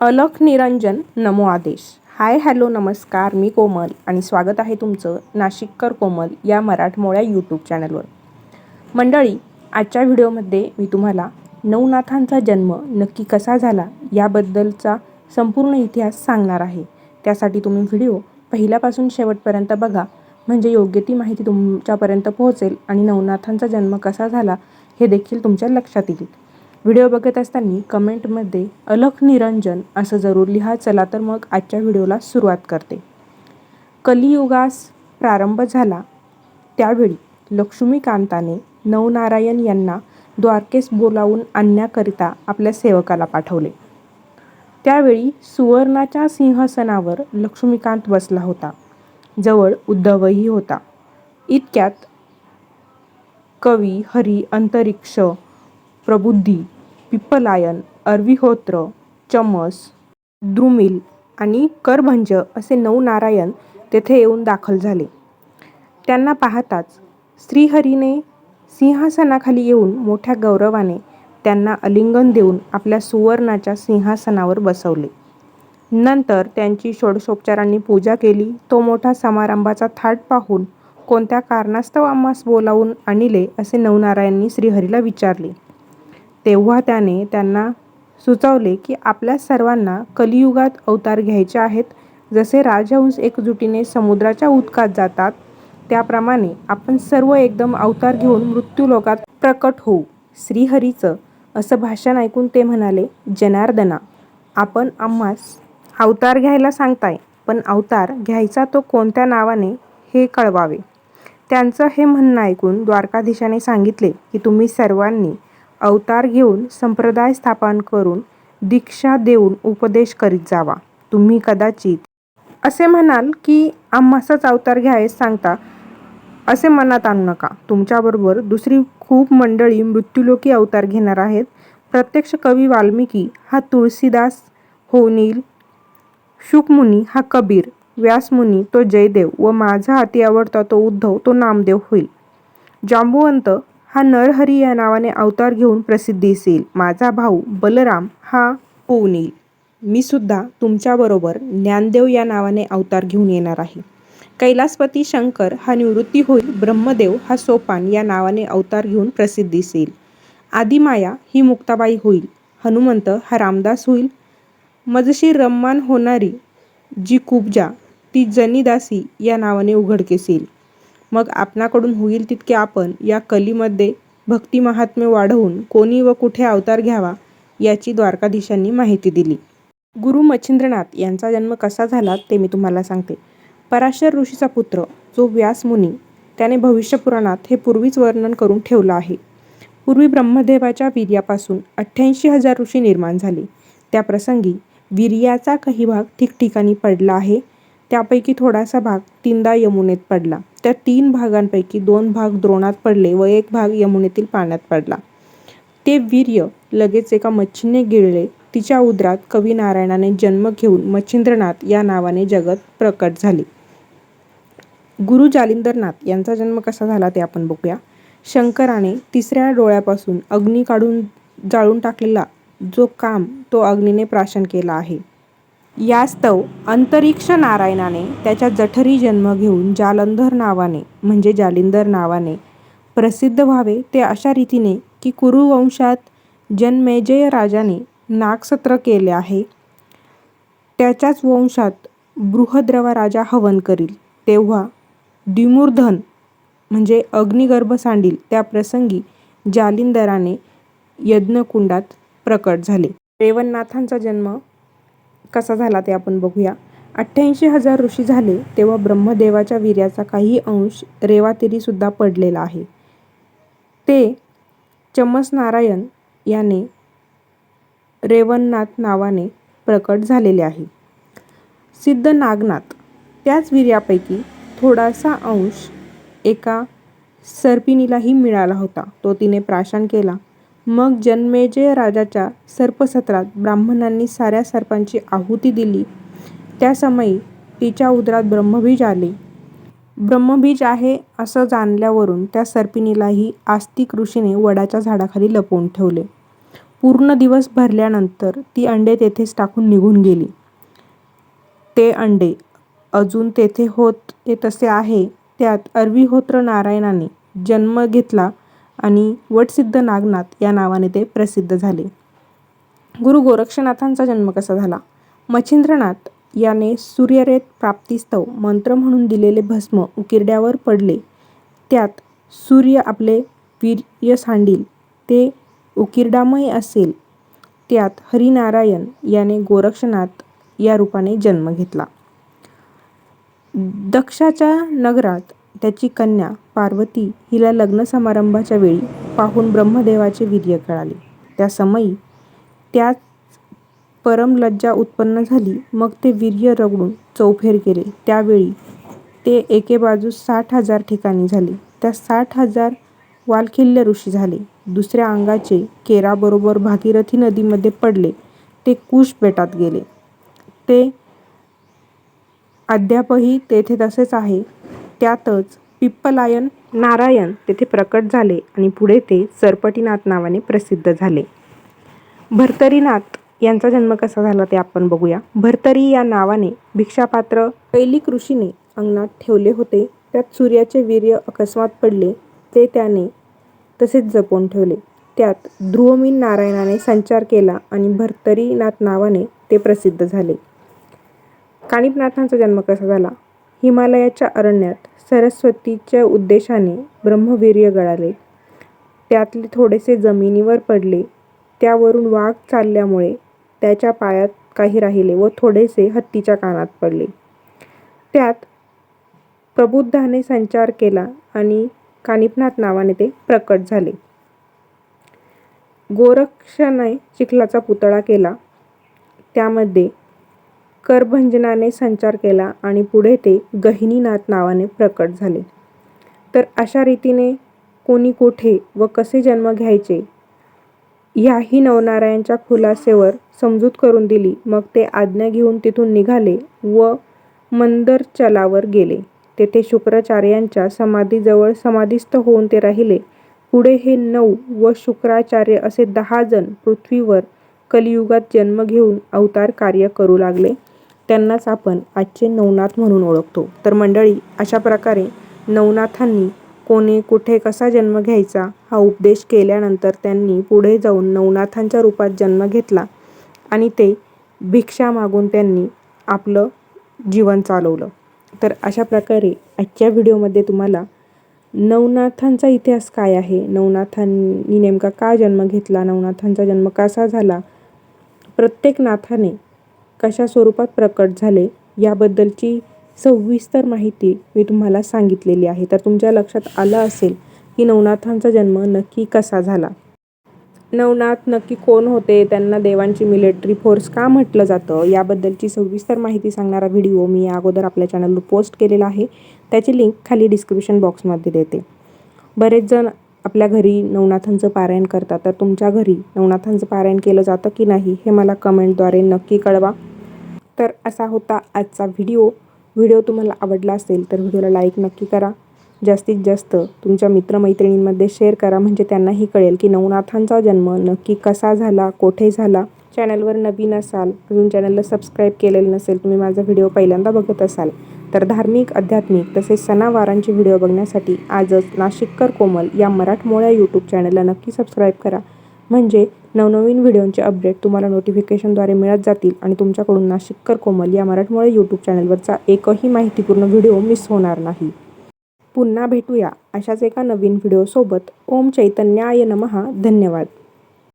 अलख निरंजन नमो आदेश. Hi hello नमस्कार. मी कोमल आणि स्वागत आहे तुमचं नाशिककर कोमल या मराठमोळ्या यूट्यूब चॅनलवर. मंडळी आजच्या व्हिडिओमध्ये मी तुम्हाला नवनाथांचा जन्म नक्की कसा झाला याबद्दलचा संपूर्ण इतिहास सांगणार आहे. त्यासाठी तुम्ही व्हिडिओ पहिल्यापासून शेवटपर्यंत बघा. म्हणजे योग्य ती माहिती तुमच्यापर्यंत पोहोचेल आणि नवनाथांचा जन्म कसा झाला हे देखील तुमच्या लक्षात येईल. व्हिडिओ बघत असताना कमेंटमध्ये अलख निरंजन असं जरूर लिहा चला तर मग आजच्या व्हिडिओला सुरुवात करते. कलियुगास प्रारंभ झाला. त्यावेळी लक्ष्मीकांताने नवनारायण यांना द्वारकेस बोलावून आणण्याकरिता आपल्या सेवकाला पाठवले. त्यावेळी सुवर्णाच्या सिंहासनावर लक्ष्मीकांत बसला होता. जवळ उद्धवही होता. इतक्यात कवी हरी अंतरिक्ष प्रबुद्धी पिप्पलायन अरविहोत्र चमस द्रुमिल आणि करभंज असे नऊ नारायण तेथे येऊन दाखल झाले. त्यांना पाहताच श्रीहरीने सिंहासनाखाली येऊन मोठ्या गौरवाने त्यांना अलिंगन देऊन आपल्या सुवर्णाच्या सिंहासनावर बसवले. नंतर त्यांची षोडशोपचारांनी पूजा केली. तो मोठा समारंभाचा थाट पाहून कोणत्या कारणास्तव आम्हास बोलावून आणले असे नवनारायणनी श्रीहरीला विचारले. तेव्हा त्याने त्यांना सुचवले की आपल्या सर्वांना कलियुगात अवतार घ्यायचे आहेत. जसे राजहंस एकजुटीने समुद्राच्या उदकात जातात त्याप्रमाणे आपण सर्व एकदम अवतार घेऊन मृत्यूलोकात प्रकट होऊ श्रीहरीचं असं भाषण ऐकून ते म्हणाले जनार्दना आपण आम्हास अवतार घ्यायला सांगताय पण अवतार घ्यायचा तो कोणत्या नावाने हे कळवावे त्यांचं हे म्हणणं ऐकून द्वारकाधीशाने सांगितले की तुम्ही सर्वांनी अवतार घेऊन संप्रदाय स्थापन करून दीक्षा देऊन उपदेश करीत जावा. तुम्ही कदाचित असे म्हणाल की आम्हासच अवतार घ्यायस सांगता असे मनात आणू नका. तुमच्याबरोबर दुसरी खूप मंडळी मृत्यूलोकी अवतार घेणार आहेत. प्रत्यक्ष कवी वाल्मिकी हा तुळशीदास होनील शुकमुनी हा कबीर व्यासमुनी तो जयदेव व माझा अति आवडता तो उद्धव तो नामदेव होईल. जांबुवंत हा नरहरी या नावाने अवतार घेऊन प्रसिद्धीस येईल माझा भाऊ बलराम हा होऊन येईल मी सुद्धा तुमच्याबरोबर ज्ञानदेव या नावाने अवतार घेऊन येणार आहे. कैलासपती शंकर हा निवृत्ती होईल. ब्रह्मदेव हा सोपान या नावाने अवतार घेऊन प्रसिद्धीस येईल आदिमाया ही मुक्ताबाई होईल. हनुमंत हा रामदास होईल. मजशी रम्मान होणारी जी कुबजा ती जनीदासी या नावाने उघडकीस येईल. मग आपणाकडून होईल तितके आपण या कलीमध्ये भक्ती महात्म्य वाढवून कोणी व कुठे अवतार घ्यावा याची द्वारकाधीशांनी माहिती दिली. गुरु मच्छिंद्रनाथ यांचा जन्म कसा झाला ते मी तुम्हाला सांगते. पराशर ऋषीचा पुत्र जो व्यासमुनी त्याने भविष्यपुराणात हे पूर्वीच वर्णन करून ठेवलं आहे. पूर्वी ब्रह्मदेवाच्या वीर्यापासून अठ्ठ्याऐंशी हजार ऋषी निर्माण झाले. त्या प्रसंगी वीर्याचा काही भाग ठिकठिकाणी पडला आहे. त्यापैकी थोडासा भाग तीनदा यमुनेत पडला. त्या तीन भागांपैकी दोन भाग द्रोणात पडले व एक भाग यमुनेतील पाण्यात पडला. ते वीर्य लगेच एका मच्छीने गिळले. तिच्या उदरात कवी नारायणाने जन्म घेऊन मच्छिंद्रनाथ या नावाने जगत प्रकट झाले. गुरु जालिंदरनाथ यांचा जन्म कसा झाला ते आपण बघूया. शंकराने तिसऱ्या डोळ्यापासून अग्नी काढून जाळून टाकलेला जो काम तो अग्नीने प्राशन केला आहे. यास्तव अंतरिक्ष नारायणाने त्याच्या जठरी जन्म घेऊन जालंधर नावाने म्हणजे जालिंदर नावाने प्रसिद्ध व्हावे ते अशा रीतीने की कुरुवंशात जन्मेजय राजाने नागसत्र केले आहे. त्याच्याच वंशात बृहद्रवा राजा हवन करील. तेव्हा द्विमूर्धन म्हणजे अग्निगर्भ सांडील त्या प्रसंगी जालिंदराने यज्ञकुंडात प्रकट झाले. रेवणनाथांचा जन्म कसा झाला ते आपण बघूया. अठ्ठ्याऐंशी हजार ऋषी झाले तेव्हा ब्रह्मदेवाच्या वीर्याचा काही अंश रेवातिरीसुद्धा पडलेला आहे. ते चमस नारायण याने रेवणनाथ नावाने प्रकट झालेले आहे. सिद्ध नागनाथ त्याच वीर्यापैकी थोडासा अंश एका सर्पिणीलाही मिळाला होता. तो तिने प्राशन केला. मग जन्मेजय राजाच्या सर्पसत्रात ब्राह्मणांनी साऱ्या सर्पांची आहुती दिली. त्या समयी तिच्या उदरात ब्रह्मबीज आले. ब्रह्मबीज आहे असं जाणल्यावरून त्या सर्पिणीलाही आस्तिक ऋषीने वडाच्या झाडाखाली लपवून ठेवले. पूर्ण दिवस भरल्यानंतर ती अंडे तेथेच टाकून निघून गेली. ते अंडे अजून तेथे होत तसे आहे त्यात अरविहोत्र नारायणाने जन्म घेतला आणि वटसिद्ध नागनाथ या नावाने ते प्रसिद्ध झाले. गुरु गोरक्षनाथांचा जन्म कसा झाला? मच्छिंद्रनाथ याने सूर्यरेत प्राप्तिस्तव मंत्र म्हणून दिलेले भस्म उकिरड्यावर पडले. त्यात सूर्य आपले वीर्य सांडील ते उकिरडामय असेल. त्यात हरिनारायण याने गोरक्षनाथ या रूपाने जन्म घेतला. दक्षाच्या नगरात त्याची कन्या पार्वती हिला लग्न समारंभाच्या वेळी पाहून ब्रह्मदेवाचे वीर्य कळाले. त्या समयी त्याच परमलज्जा उत्पन्न झाली. मग ते वीर्य रगडून चौफेर केले त्यावेळी ते एके बाजूस साठ हजार ठिकाणी झाले. त्या साठ हजार वालखिल्य ऋषी झाले. दुसऱ्या अंगाचे केराबरोबर भागीरथी नदीमध्ये पडले. ते कुश बेटात गेले. ते अद्यापही तेथे तसेच आहे. त्यातच पिप्पलायन नारायण तेथे प्रकट झाले आणि पुढे ते सरपटीनाथ नावाने प्रसिद्ध झाले. भर्तरीनाथ यांचा जन्म कसा झाला ते आपण बघूया. भर्तरी या नावाने भिक्षापात्र कैलिक ऋषीने अंगणात ठेवले होते. त्यात सूर्याचे वीर्य अकस्मात पडले ते त्याने तसेच जपून ठेवले. त्यात ध्रुवमीन नारायणाने संचार केला आणि भर्तरीनाथ नावाने ते प्रसिद्ध झाले. काणिपनाथांचा जन्म कसा झाला? हिमालयाच्या अरण्यात सरस्वतीच्या उद्देशाने ब्रह्मवीर्य गळाले. त्यातले थोडेसे जमिनीवर पडले. त्यावरून वाघ चालल्यामुळे त्याच्या पायात काही राहिले व थोडेसे हत्तीच्या कानात पडले. त्यात प्रबुद्धाने संचार केला आणि कानिपनाथ नावाने ते प्रकट झाले. गोरक्षने चिखलाचा पुतळा केला. त्यामध्ये करभंजनाने संचार केला आणि पुढे ते गहिनीनाथ नावाने प्रकट झाले. तर अशा रीतीने कोणी कुठे व कसे जन्म घ्यायचे? ह्याही नवनारायणच्या खुलासेवर समजूत करून दिली. मग ते आज्ञा घेऊन तिथून निघाले व मंदरचलावर गेले. तेथे शुक्राचार्यांच्या समाधीजवळ समाधीस्थ होऊन ते राहिले. पुढे हे नऊ व शुक्राचार्य असे दहा जण पृथ्वीवर कलियुगात जन्म घेऊन अवतार कार्य करू लागले. त्यांनाच आपण आजचे नवनाथ म्हणून ओळखतो. तर मंडळी अशा प्रकारे नवनाथांनी कोणी कुठे कसा जन्म घ्यायचा हा उपदेश केल्यानंतर त्यांनी पुढे जाऊन नवनाथांच्या रूपात जन्म घेतला आणि ते भिक्षा मागून त्यांनी आपलं जीवन चालवलं. तर अशा प्रकारे आजच्या व्हिडिओमध्ये तुम्हाला नवनाथांचा इतिहास काय आहे? नवनाथांनी नेमका का जन्म घेतला? नवनाथांचा जन्म कसा झाला? प्रत्येक नाथाने कशा स्वरूपात प्रकट झाले याबद्दलची सविस्तर माहिती मी तुम्हाला सांगितलेली आहे. तर तुमच्या लक्षात आलं असेल की नवनाथांचा जन्म नक्की कसा झाला? नवनाथ नक्की कोण होते? त्यांना देवांची मिलिटरी फोर्स का म्हटलं जातं? याबद्दलची सविस्तर माहिती सांगणारा व्हिडिओ मी या अगोदर आपल्या चॅनलवर पोस्ट केलेला आहे. त्याची लिंक खाली डिस्क्रिप्शन बॉक्समध्ये देते. बरेच जण आपल्या घरी नवनाथांचं पारायण करतात. तर तुमच्या घरी नवनाथांचं पारायण केलं जातं की नाही हे मला कमेंटद्वारे नक्की कळवा. तर असा होता आजचा व्हिडिओ. व्हिडिओ तुम्हाला आवडला असेल तर व्हिडिओला लाईक नक्की करा. जास्तीत जास्त तुमच्या मित्रमैत्रिणींमध्ये शेअर करा. म्हणजे त्यांनाही कळेल की नवनाथांचा जन्म नक्की कसा झाला कोठे झाला चॅनलवर नवीन असाल अजून चॅनलला सबस्क्राईब केलेलं नसेल तुम्ही माझा व्हिडिओ पहिल्यांदा बघत असाल तर धार्मिक आध्यात्मिक तसेच सणावारांचे व्हिडिओ बघण्यासाठी आजच नाशिककर कोमल या मराठमोळ्या यूट्यूब चॅनलला नक्की सबस्क्राईब करा. म्हणजे नवनवीन व्हिडिओंचे अपडेट तुम्हाला नोटिफिकेशनद्वारे मिळत जातील आणि तुमच्याकडून नाशिककर कोमल या मराठमोळ्या यूट्यूब चॅनलवरचा एकही माहितीपूर्ण व्हिडिओ मिस होणार नाही. पुन्हा भेटूया अशाच एका नवीन व्हिडिओसोबत ओम चैतन्याय नमहा धन्यवाद.